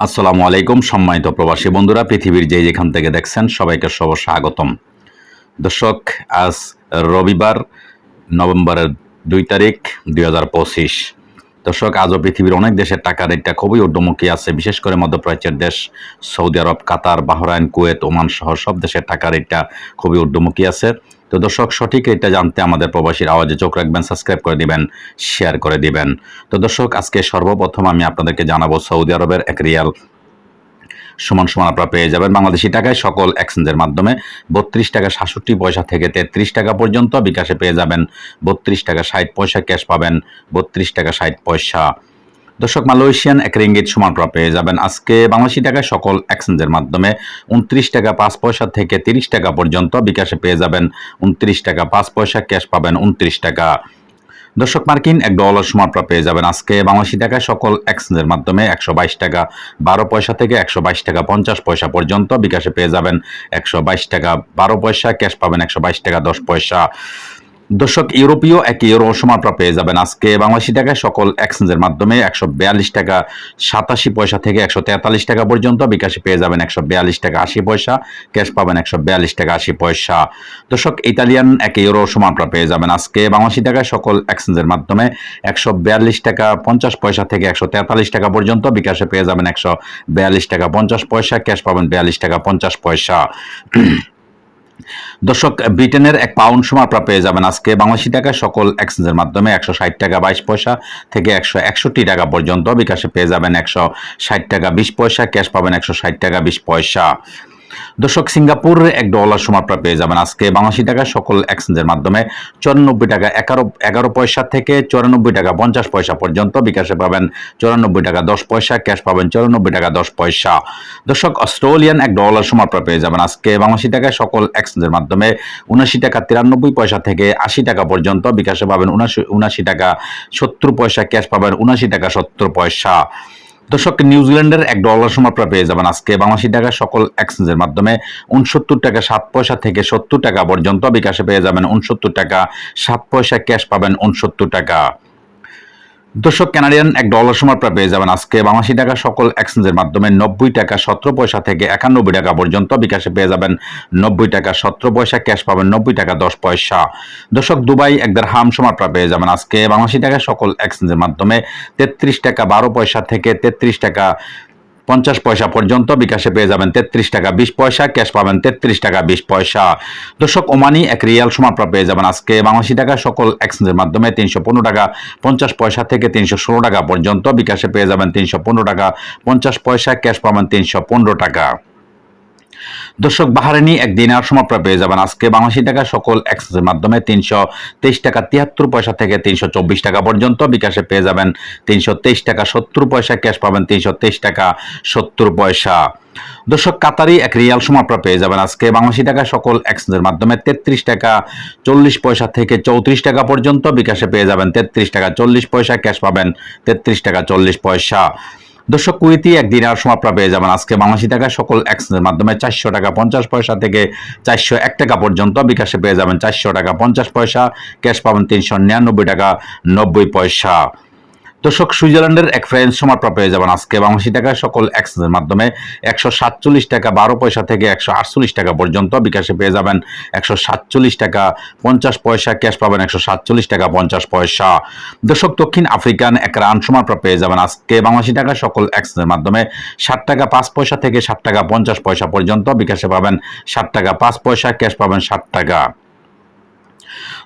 আসসালামু আলাইকুম, সম্মানিত প্রবাসী বন্ধুরা, পৃথিবীর যে যেখান থেকে দেখছেন সবাইকে সব স্বাগতম। দর্শক, আজ রবিবার, নভেম্বরের দুই তারিখ, দুই হাজার পঁচিশ। দর্শক, আজও পৃথিবীর অনেক দেশের টাকা রেটটা খুবই ঊর্ধ্বমুখী আছে, বিশেষ করে মধ্যপ্রাচ্যের দেশ, Saudi Arab, Qatar, Bahrain, Kuwait, Oman সহ সব দেশের টাকা রেটটা খুবই ঊর্ধ্বমুখী আছে। তো দর্শক, সঠিক এটা জানতে আমাদের প্রবাসীর আওয়াজে চোখ রাখবেন সাবস্ক্রাইব করে দিবেন শেয়ার করে দিবেন। তো দর্শক, আজকে সর্বপ্রথম আমি আপনাদেরকে জানাব সৌদি আরবের এক রিয়াল। সমান সমান আপনারা পেয়ে যাবেন বাংলাদেশি টাকায় সকল এক্সচেঞ্জের মাধ্যমে। বত্রিশ টাকা সাতষট্টি পয়সা থেকে তেত্রিশ টাকা পর্যন্ত বিকাশে পেয়ে যাবেন। বত্রিশ টাকা ষাট পয়সা ক্যাশ পাবেন। বত্রিশ টাকা ষাট পয়সা দর্শক, মালয়েশিয়ান এক রিঙ্গিত সমান আপনারা পেয়ে যাবেন। আজকে বাংলাদেশি টাকা সকল এক্সচেঞ্জের মাধ্যমে উনত্রিশ টাকা পাঁচ পয়সা থেকে তিরিশ টাকা পর্যন্ত বিকাশে পেয়ে যাবেন। উনত্রিশ টাকা পাঁচ পয়সা, ক্যাশ পাবেন উনত্রিশ টাকা। দর্শক, মার্কিন এক ডলার সমান আপনারা পেয়ে যাবেন। আজকে বাংলাদেশি টাকা সকল এক্সচেঞ্জের মাধ্যমে একশো বাইশ টাকা বারো পয়সা থেকে একশো বাইশ টাকা পঞ্চাশ পয়সা পর্যন্ত বিকাশে পেয়ে যাবেন। একশো বাইশ টাকা বারো পয়সা, ক্যাশ পাবেন একশো বাইশ টাকা দশ পয়সা। দর্শক, ইউরোপীয় এক ইউরো সমান আপনারা পেয়ে যাবেন আজকে বাংলাদেশি টাকায় সকল এক্সচেঞ্জের মাধ্যমে একশো বিয়াল্লিশ টাকা, সাতাশি পয়সা থেকে একশো তেতাল্লিশ টাকা পর্যন্ত। বিকাশে পেয়ে যাবেন একশো বিয়াল্লিশ টাকা, আশি পয়সা। ক্যাশ পাবেন একশো বিয়াল্লিশ টাকা, আশি পয়সা। দর্শক, ইতালিয়ান এক ইউরো সমান আপনারা পেয়ে যাবেন আজকে বাংলাদেশি টাকায় সকল এক্সচেঞ্জের মাধ্যমে একশো বিয়াল্লিশ টাকা, পঞ্চাশ পয়সা থেকে একশো তেতাল্লিশ টাকা পর্যন্ত। বিকাশে পেয়ে যাবেন একশো বিয়াল্লিশ টাকা, পঞ্চাশ পয়সা। ক্যাশ পাবেন বিয়াল্লিশ টাকা, পঞ্চাশ পয়সা। দর্শক, ব্রিটেনের এক পাউন্ড সমান পেয়ে যাবেন আজকে বাংলাদেশি টাকা সকল এক্সচেঞ্জের মাধ্যমে একশো ষাট টাকা বাইশ পয়সা থেকে একশো একষট্টি টাকা পর্যন্ত। বিকাশে পেয়ে যাবেন একশো ষাট টাকা বিশ পয়সা, ক্যাশ পাবেন একশো ষাট টাকা বিশ পয়সা। দর্শক সিঙ্গাপুর এক ডলার সময় আপনারা পেয়ে যাবেন। আজকে বাংলাদেশি টাকা সকল এক্সচেঞ্জের মাধ্যমে চুরানব্বই টাকা এগারো এগারো পয়সা থেকে চুরানব্বই টাকা পঞ্চাশ পয়সা পর্যন্ত বিকাশে পাবেন। চুরানব্বই টাকা দশ পয়সা, ক্যাশ পাবেন চুরানব্বই টাকা দশ পয়সা। দর্শক, অস্ট্রেলিয়ান এক ডলার সময় আপনারা পেয়ে যাবেন। আজকে বাংলাদেশি টাকা সকল এক্সচেঞ্জের মাধ্যমে উনাশি টাকা তিরানব্বই পয়সা থেকে আশি টাকা পর্যন্ত বিকাশে পাবেন। উনাশি উনাশি টাকা সত্তর পয়সা, ক্যাশ পাবেন উনাশি টাকা সত্তর পয়সা। দর্শক, নিউজিল্যান্ডের এক ডলার আপনারা পেয়ে যাবেন আজকে। বাংলাদেশি টাকা সকল এক্সচেঞ্জের মাধ্যমে উনসত্তর টাকা সাত পয়সা থেকে সত্তর টাকা পর্যন্ত বিকাশে পেয়ে যাবেন। উনসত্তর টাকা সাত পয়সা ক্যাশ পাবেন, উনসত্তর টাকা। দর্শক ক্যানাডিয়ান এক ডলার সময় প্রায় পেয়ে যাবেন। আজকে বাংলাদেশি টাকা সকল এক্সচেঞ্জের মাধ্যমে নব্বই টাকা সতেরো পয়সা থেকে একানব্বই টাকা পর্যন্ত বিকাশে পেয়ে যাবেন। নব্বই টাকা সতেরো পয়সা ক্যাশ পাবেন নব্বই টাকা দশ পয়সা। দর্শক, দুবাই এক দেড় হাম সময় প্রায় পেয়ে যাবেন। আজকে বাংলাদেশি টাকা সকল এক্সচেঞ্জের মাধ্যমে তেত্রিশ টাকা বারো পয়সা থেকে তেত্রিশ টাকা পঞ্চাশ পয়সা পর্যন্ত বিকাশে পেয়ে যাবেন তেত্রিশ টাকা বিশ পয়সা, ক্যাশ পাবেন তেত্রিশ টাকা বিশ পয়সা। দর্শক, ওমানি এক রিয়াল সময় পেয়ে যাবেন আজকে বাংলাদেশি টাকা সকল এক্সচেঞ্জের মাধ্যমে তিনশো পনেরো টাকা, পঞ্চাশ পয়সা থেকে তিনশো ষোলো টাকা পর্যন্ত বিকাশে পেয়ে যাবেন তিনশো পনেরো টাকা, পঞ্চাশ পয়সা, ক্যাশ পাবেন তিনশো পনেরো টাকা। দর্শক বাহারানি একদিন আর সময় পেয়ে যাবেন। আজকে বাংলাদেশি টাকা সকল এক্সচেঞ্জের মাধ্যমে তিনশো তেইশ টাকা তিয়াত্তর পয়সা থেকে তিনশো চব্বিশ টাকা পর্যন্ত বিকাশে পেয়ে যাবেন। তিনশো তেইশ টাকা সত্তর পয়সা, ক্যাশ পাবেন তিনশো তেইশ টাকা সত্তর পয়সা। দর্শক, কাতারি এক রিয়াল সময় পেয়ে যাবেন। আজকে বাংলাদেশি টাকা সকল এক্সচেঞ্জের মাধ্যমে তেত্রিশ টাকা চল্লিশ পয়সা থেকে চৌত্রিশ টাকা পর্যন্ত বিকাশে পেয়ে যাবেন। তেত্রিশ টাকা চল্লিশ পয়সা, ক্যাশ পাবেন তেত্রিশ টাকা চল্লিশ পয়সা। দর্শক কুড়িতে একদিন আর সময় আপনারা পেয়ে যাবেন আজকে বাংলাদেশি টাকা সকল এক্সচেঞ্জের মাধ্যমে চারশো টাকা পঞ্চাশ পয়সা থেকে চারশো এক টাকা পর্যন্ত। বিকাশে পেয়ে যাবেন চারশো টাকা পঞ্চাশ পয়সা, ক্যাশ পাবেন তিনশো নিরানব্বই টাকা নব্বই পয়সা। দর্শক, সুইজারল্যান্ডের এক ফ্রেন্স সময় আপনারা পেয়ে যাবেন আজকে। বাংলাদেশি টাকা সকল এক্সচেঞ্জের মাধ্যমে একশো সাতচল্লিশ টাকা বারো পয়সা থেকে একশো আটচল্লিশ টাকা পর্যন্ত বিকাশে পেয়ে যাবেন একশো সাতচল্লিশ টাকা পঞ্চাশ পয়সা, ক্যাশ পাবেন একশো সাতচল্লিশ টাকা পঞ্চাশ পয়সা। দর্শক, দক্ষিণ আফ্রিকান এক রান সময় আপনারা পেয়ে যাবেন আজকে। বাংলাদেশি টাকা সকল এক্সচেঞ্জের মাধ্যমে ষাট টাকা পাঁচ পয়সা থেকে ষাট টাকা পঞ্চাশ পয়সা পর্যন্ত বিকাশে পাবেন ষাট টাকা পাঁচ পয়সা, ক্যাশ পাবেন ষাট টাকা।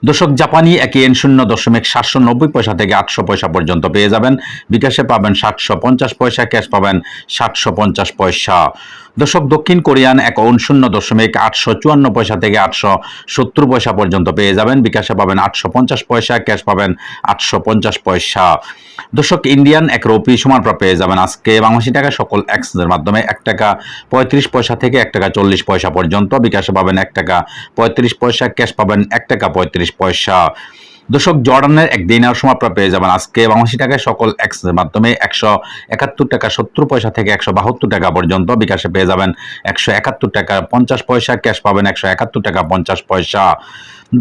দর্শক জাপানি এক এন শূন্য দশমিক সাতশো নব্বই পয়সা থেকে আটশো পয়সা পর্যন্ত পেয়ে যাবেন। বিকাশে পাবেন সাতশো পঞ্চাশ পয়সা, ক্যাশ পাবেন সাতশো পঞ্চাশ পয়সা। দর্শক, দক্ষিণ কোরিয়ান এক শূন্য দশমিক আটশো চুয়ান্ন পয়সা থেকে আটশো সত্তর পয়সা পর্যন্ত পেয়ে যাবেন। বিকাশে পাবেন আটশো পঞ্চাশ পয়সা, ক্যাশ পাবেন আটশো পঞ্চাশ পয়সা। দর্শক, ইন্ডিয়ান এক রুপি সমান প্রাপ্য পেয়ে যাবেন আজকে। বাংলাদেশি টাকা সকল এক্সচেঞ্জের মাধ্যমে এক টাকা পঁয়ত্রিশ পয়সা থেকে এক টাকা চল্লিশ পয়সা পর্যন্ত। বিকাশে পাবেন এক টাকা পঁয়ত্রিশ পয়সা, ক্যাশ পাবেন এক টাকা পঁয়ত্রিশ পয়সা। দর্শক, জর্ডানের এক দিনার সময় পেয়ে যাবেন। আজকে বাংলাদেশি টাকায় সকল এক্সচেঞ্জের মাধ্যমে একশো একাত্তর টাকা সত্তর পয়সা থেকে একশো বাহাত্তর টাকা পর্যন্ত বিকাশে পেয়ে যাবেন। একশো একাত্তর টাকা পঞ্চাশ পয়সা, ক্যাশ পাবেন একশো একাত্তর টাকা পঞ্চাশ পয়সা।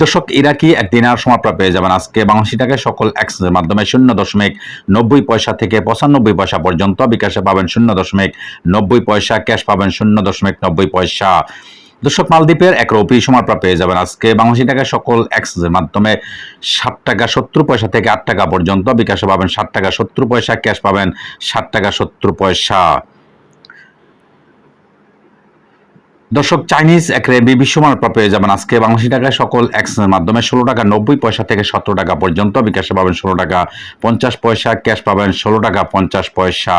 দর্শক ইরাকি এক দিনার সময় পেয়ে যাবেন? আজকে বাংলাদেশি টাকায় সকল এক্সচেঞ্জের মাধ্যমে শূন্য দশমিক নব্বই পয়সা থেকে পঁচানব্বই পয়সা পর্যন্ত বিকাশে পাবেন শূন্য দশমিক নব্বই পয়সা, ক্যাশ পাবেন শূন্য দশমিক নব্বই পয়সা। দর্শক, মালদ্বীপের এক রুপি সময় আপনারা পেয়ে যাবেন আজকে বাংলাদেশি টাকায় সকল এক্সচেঞ্জের মাধ্যমে ষাট টাকা সত্তর পয়সা থেকে আট টাকা পর্যন্ত। বিকাশে পাবেন ষাট টাকা সত্তর পয়সা, ক্যাশ পাবেন ষাট টাকা সত্তর পয়সা। দর্শক, চাইনিজ এক রেবি বিশ্বমান আপনারা পেয়ে যাবেন আজকে বাংলাদেশি টাকায় সকল এক্সচেঞ্জের মাধ্যমে ষোলো টাকা নব্বই পয়সা থেকে সতেরো টাকা পর্যন্ত। বিকাশে পাবেন ষোলো টাকা পঞ্চাশ পয়সা, ক্যাশ পাবেন ষোলো টাকা পঞ্চাশ পয়সা।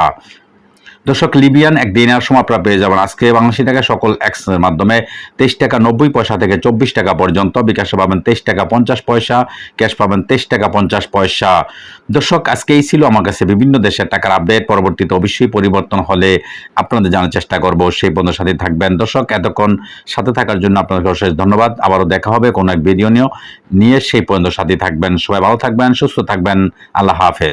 দর্শক, লিবিয়ান এক দিনের সময় আপনারা পেয়ে যাবেন। আজকে বাংলাদেশি টাকা সকল এক্সচেঞ্জের মাধ্যমে তেইশ টাকা নব্বই পয়সা থেকে চব্বিশ টাকা পর্যন্ত। বিকাশে পাবেন তেইশ টাকা পঞ্চাশ পয়সা, ক্যাশ পাবেন তেইশ টাকা পঞ্চাশ পয়সা। দর্শক, আজকে এই ছিল আমার কাছে বিভিন্ন দেশের টাকার আপডেট। পরবর্তীতে অবশ্যই পরিবর্তন হলে আপনাদের জানার চেষ্টা করব। সেই পর্যন্ত সাথে থাকবেন। দর্শক, এতক্ষণ সাথে থাকার জন্য আপনাদের অশেষ ধন্যবাদ। আবারও দেখা হবে কোনো এক ভিডিও নিয়ে সেই পর্যন্ত সাথে থাকবেন। সবাই ভালো থাকবেন, সুস্থ থাকবেন। আল্লাহ হাফেজ।